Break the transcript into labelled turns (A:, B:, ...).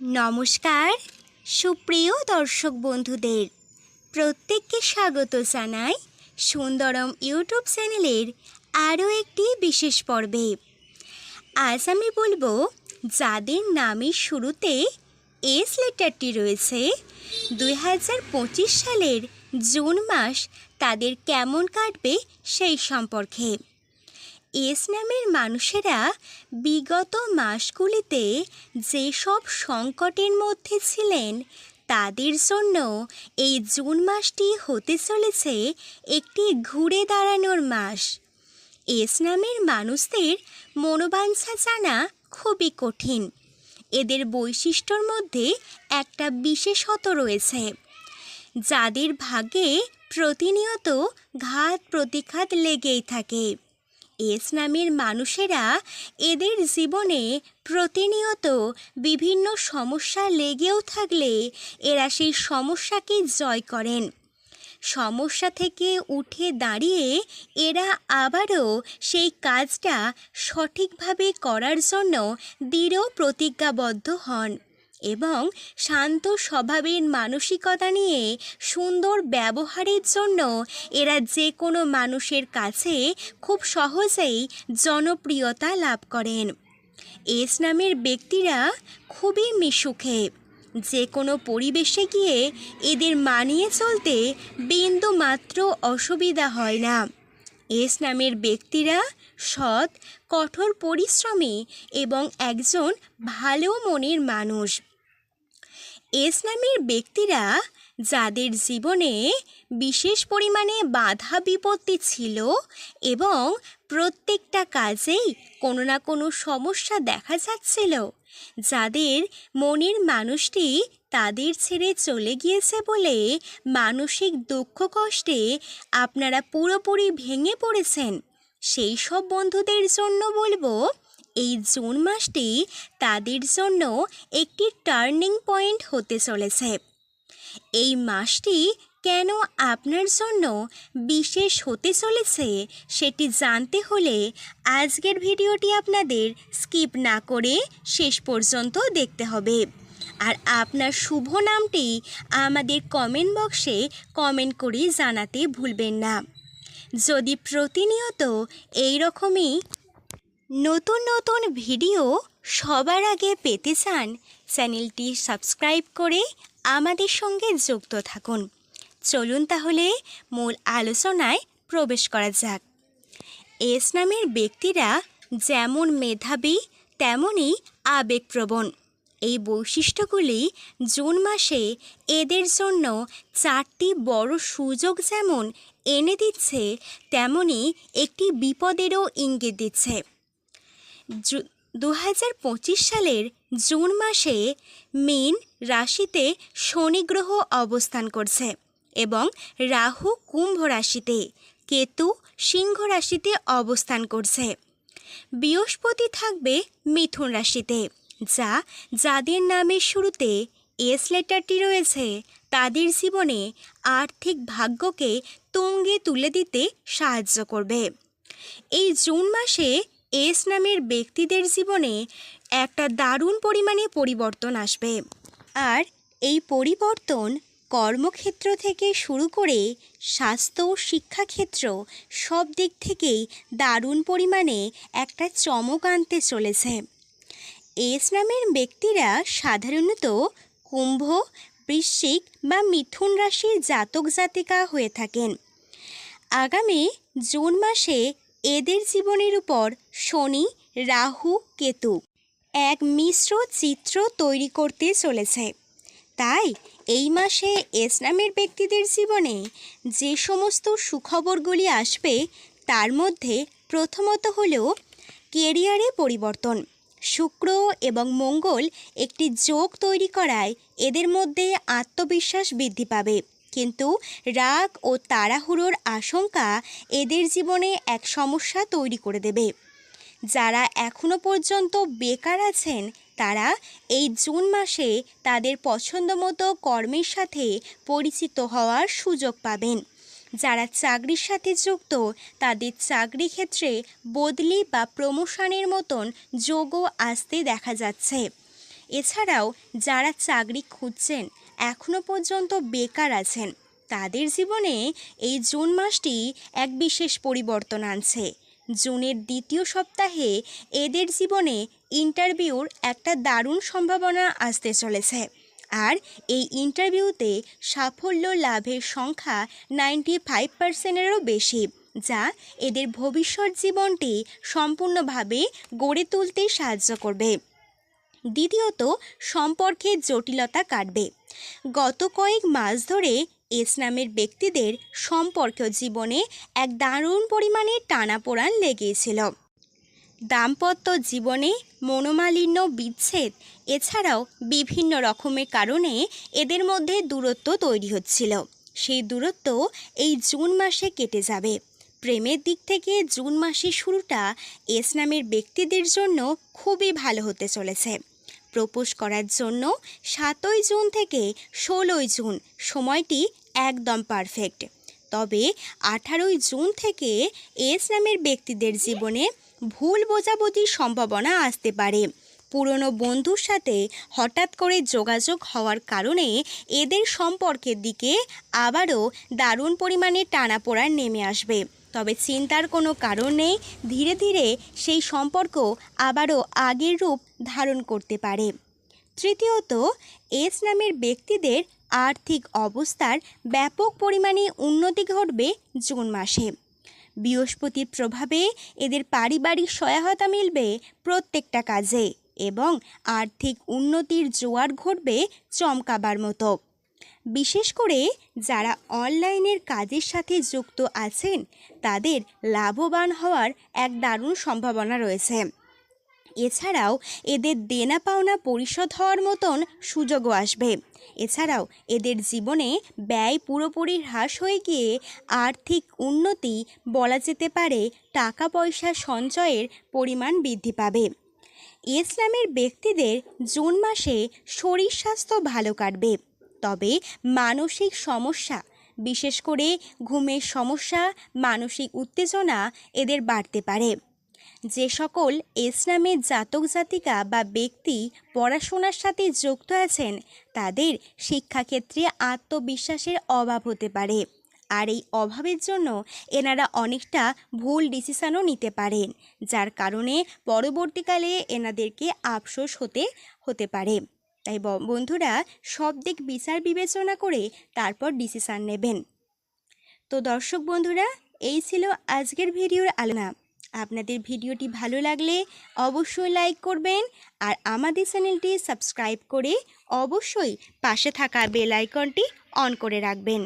A: নমস্কার, সুপ্রিয় দর্শক বন্ধুদের, প্রত্যেককে স্বাগত জানাই সুন্দরম ইউটিউব চ্যানেলের আরও একটি বিশেষ পর্বে। আজ আমি বলব, যাদের নামের শুরুতে এস লেটারটি রয়েছে, দুই হাজার পঁচিশ সালের জুন মাস তাদের কেমন কাটবে সেই সম্পর্কে। এস নামের মানুষেরা বিগত মাসগুলিতে যেসব সংকটের মধ্যে ছিলেন, তাদের জন্য এই জুন মাসটি হতে চলেছে একটি ঘুরে দাঁড়ানোর মাস। এস নামের মানুষদের মনোবাঞ্ছা জানা খুবই কঠিন। এদের বৈশিষ্ট্যর মধ্যে একটা বিশেষত রয়েছে। যাদের ভাগে প্রতিনিয়ত ঘাত প্রতিঘাত লেগেই থাকে। এস নামের মানুষেরা এদের জীবনে প্রতিনিয়ত বিভিন্ন সমস্যা লেগেও থাকলে এরা সেই সমস্যাকে জয় করেন। সমস্যা থেকে উঠে দাঁড়িয়ে এরা আবারও সেই কাজটা সঠিকভাবে করার জন্য দৃঢ় প্রতিজ্ঞাবদ্ধ হন। এবং শান্ত স্বভাবের মানসিকতা নিয়ে সুন্দর ব্যবহারের জন্য এরা যে কোনো মানুষের কাছে খুব সহজেই জনপ্রিয়তা লাভ করেন। এস নামের ব্যক্তিরা খুবই মিশুখে যে কোনো পরিবেশে গিয়ে এদের মানিয়ে চলতে বিন্দু মাত্র অসুবিধা হয় না। এস নামের ব্যক্তিরা সৎ, কঠোর পরিশ্রমী এবং একজন ভালো মনের মানুষ। এস নামের ব্যক্তিরা যাদের জীবনে বিশেষ পরিমাণে বাধা বিপত্তি ছিল এবং প্রত্যেকটা কাজেই কোনো না কোনো সমস্যা দেখা যাচ্ছিল, যাদের মনের মানুষটি তাদের ছেড়ে চলে গিয়েছে বলে মানসিক দুঃখ কষ্টে আপনারা পুরোপুরি ভেঙে পড়েছেন। সেই সব বন্ধুদের জন্য বলব এই জুন মাসটি তাদের জন্য একটি টার্নিং পয়েন্ট হতে চলেছে। এই মাসটি কেন আপনার জন্য বিশেষ হতে চলেছে সেটি জানতে হলে আজকের ভিডিওটি আপনাদের স্কিপ না করে শেষ পর্যন্ত দেখতে হবে। আর আপনার শুভ নামটি আমাদের কমেন্ট বক্সে কমেন্ট করে জানাতে ভুলবেন না। যদি প্রতিনিয়ত এই রকমই নতুন নতুন ভিডিও সবার আগে পেতে চান চ্যানেলটি সাবস্ক্রাইব করে আমাদের সঙ্গে যুক্ত থাকুন। চলুন তাহলে মূল আলোচনায় প্রবেশ করা যাক। এস নামের ব্যক্তিরা যেমন মেধাবী, তেমনই আবেগপ্রবণ। এই বৈশিষ্ট্যগুলি জুন মাসে এদের জন্য চারটি বড় সুযোগ যেমন এনে দিচ্ছে তেমনি একটি বিপদেরও ইঙ্গিত দিচ্ছে। দু হাজার পঁচিশ সালের জুন মাসে মীন রাশিতে শনি গ্রহ অবস্থান করছে এবং রাহু কুম্ভ রাশিতে কেতু সিংহ রাশিতে অবস্থান করছে। বৃহস্পতি থাকবে মিথুন রাশিতে, যা যাদের নামের শুরুতে এস লেটারটি রয়েছে, তাদের জীবনে আর্থিক ভাগ্যকে তুঙ্গে তুলে দিতে সাহায্য করবে। এই জুন মাসে এস নামের ব্যক্তিদের জীবনে একটা দারুণ পরিমাণে পরিবর্তন আসবে। আর এই পরিবর্তন কর্মক্ষেত্র থেকে শুরু করে স্বাস্থ্য, শিক্ষাক্ষেত্র সব দিক থেকেই দারুণ পরিমাণে একটা চমক আনতে চলেছে। এস নামের ব্যক্তিরা সাধারণত কুম্ভ, বৃশ্চিক বা মিথুন রাশির জাতক জাতিকা হয়ে থাকেন। আগামী জুন মাসে এদের জীবনের উপর শনি, রাহু, কেতু এক মিশ্র চিত্র তৈরি করতে চলেছে। তাই এই মাসে এস নামের ব্যক্তিদের জীবনে যে সমস্ত সুখবরগুলি আসবে তার মধ্যে প্রথমত হল কেরিয়ারে পরিবর্তন। শুক্র এবং মঙ্গল একটি যোগ তৈরি করায় এদের মধ্যে আত্মবিশ্বাস বৃদ্ধি পাবে। কিন্তু রাগ ও তাড়াহুড়োর আশঙ্কা এদের জীবনে এক সমস্যা তৈরি করে দেবে। যারা এখনও পর্যন্ত বেকার আছেন, তারা এই জুন মাসে তাদের পছন্দমতো কর্মের সাথে পরিচিত হওয়ার সুযোগ পাবেন। যারা চাকরির সাথে যুক্ত, তাদের চাকরি ক্ষেত্রে বদলি বা প্রমোশনের মতন যোগও আসতে দেখা যাচ্ছে। এছাড়াও যারা চাকরি খুঁজছেন এখনও পর্যন্ত বেকার আছেন। তাদের জীবনে এই জুন মাসটি এক বিশেষ পরিবর্তন আনছে। জুনের দ্বিতীয় সপ্তাহে এদের জীবনে ইন্টারভিউর একটা দারুণ সম্ভাবনা আসতে চলেছে। আর এই ইন্টারভিউতে সাফল্য লাভের সংখ্যা নাইনটি ফাইভ পার্সেন্টেরও বেশি, যা এদের ভবিষ্যৎ জীবনটি সম্পূর্ণভাবে গড়ে তুলতে সাহায্য করবে। দ্বিতীয়ত সম্পর্কের জটিলতা কাটবে। গত কয়েক মাস ধরে এস নামের ব্যক্তিদের সম্পর্ক জীবনে এক দারুণ পরিমাণে টানাপোড়ান লেগেছিল। দাম্পত্য জীবনে মনোমালিন্য, বিচ্ছেদ এছাড়াও বিভিন্ন রকমের কারণে এদের মধ্যে দূরত্ব তৈরি হচ্ছিল। সেই দূরত্ব এই জুন মাসে কেটে যাবে। প্রেমের দিক থেকে জুন মাসের শুরুটা এস নামের ব্যক্তিদের জন্য খুবই ভালো হতে চলেছে। প্রপোজ করার জন্য সাতই জুন থেকে ষোলোই জুন। সময়টি একদম পারফেক্ট। তবে আঠারোই জুন থেকে এস নামের ব্যক্তিদের জীবনে ভুল বোঝাবুঝির সম্ভাবনা আসতে পারে। পুরনো বন্ধুর সাথে হঠাৎ করে যোগাযোগ হওয়ার কারণে এদের সম্পর্কের দিকে আবারও দারুণ পরিমাণে টানাপোড়ান নেমে আসবে। তবে চিন্তার কোনো কারণ নেই, ধীরে ধীরে সেই সম্পর্ক আবারও আগের রূপ ধারণ করতে পারে। তৃতীয়ত এস নামের ব্যক্তিদের আর্থিক অবস্থার ব্যাপক পরিমাণে উন্নতি ঘটবে জুন মাসে। বৃহস্পতির প্রভাবে এদের পারিবারিক সহায়তা মিলবে প্রত্যেকটা কাজে। এবং আর্থিক উন্নতির জোয়ার ঘটবে চমকাবার মতো। বিশেষ করে যারা অনলাইনের কাজের সাথে যুক্ত আছেন, তাদের লাভবান হওয়ার এক দারুণ সম্ভাবনা রয়েছে। এছাড়াও এদের দেনা পাওনা পরিশোধ হওয়ার মতন সুযোগও আসবে। এছাড়াও এদের জীবনে ব্যয় পুরোপুরি হ্রাস হয়ে গিয়ে আর্থিক উন্নতি বলা যেতে পারে টাকা পয়সা সঞ্চয়ের পরিমাণ বৃদ্ধি পাবে। ইসলামের ব্যক্তিদের জুন মাসে শরীর স্বাস্থ্য ভালো কাটবে। তবে মানসিক সমস্যা, বিশেষ করে ঘুমের সমস্যা, মানসিক উত্তেজনা এদের বাড়তে পারে। যে সকল ইসলামের জাতক জাতিকা বা ব্যক্তি পড়াশোনার সাথে যুক্ত আছেন, তাদের শিক্ষাক্ষেত্রে আত্মবিশ্বাসের অভাব হতে পারে। আর এই অভাবের জন্য এনারা অনেকটা ভুল ডিসিশানও নিতে পারেন, যার কারণে পরবর্তীকালে এনাদেরকে আফসোস হতে হতে পারে। তাই বন্ধুরা, সব দিক বিচার বিবেচনা করে তারপর ডিসিশান নেবেন। তো দর্শক বন্ধুরা, এই ছিল আজকের ভিডিওর আলোচনা। আপনাদের ভিডিওটি ভালো লাগলে অবশ্যই লাইক করবেন আর আমাদের চ্যানেলটি সাবস্ক্রাইব করে অবশ্যই পাশে থাকা বেল আইকনটি অন করে রাখবেন।